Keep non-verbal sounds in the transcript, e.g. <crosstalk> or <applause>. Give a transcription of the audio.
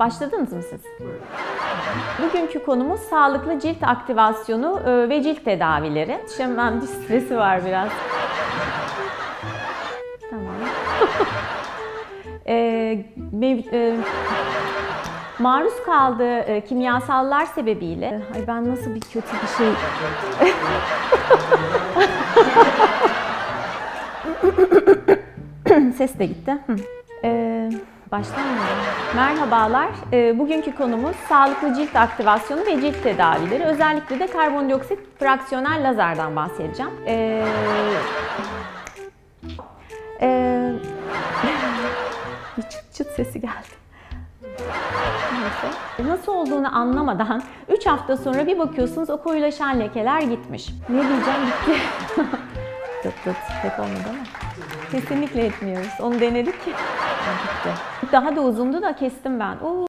Başladınız mı siz? Bugünkü konumuz sağlıklı cilt aktivasyonu e, ve cilt tedavileri. Hemen diş stresi var biraz. Tamam. <laughs> e, mev- e, maruz kaldığı e, kimyasallar sebebiyle... Ay ben nasıl bir kötü bir şey... <laughs> Ses de gitti. Mı? Merhabalar. Ee, bugünkü konumuz sağlıklı cilt aktivasyonu ve cilt tedavileri. Özellikle de karbondioksit fraksiyonel lazerden bahsedeceğim. Ee, ee, <laughs> bir çıt çıt sesi geldi. Neyse. Nasıl olduğunu anlamadan 3 hafta sonra bir bakıyorsunuz o koyulaşan lekeler gitmiş. Ne diyeceğim gitti. <laughs> tıt tıt pek olmadı ama. Kesinlikle etmiyoruz. Onu denedik. Daha da uzundu da kestim ben. Oo,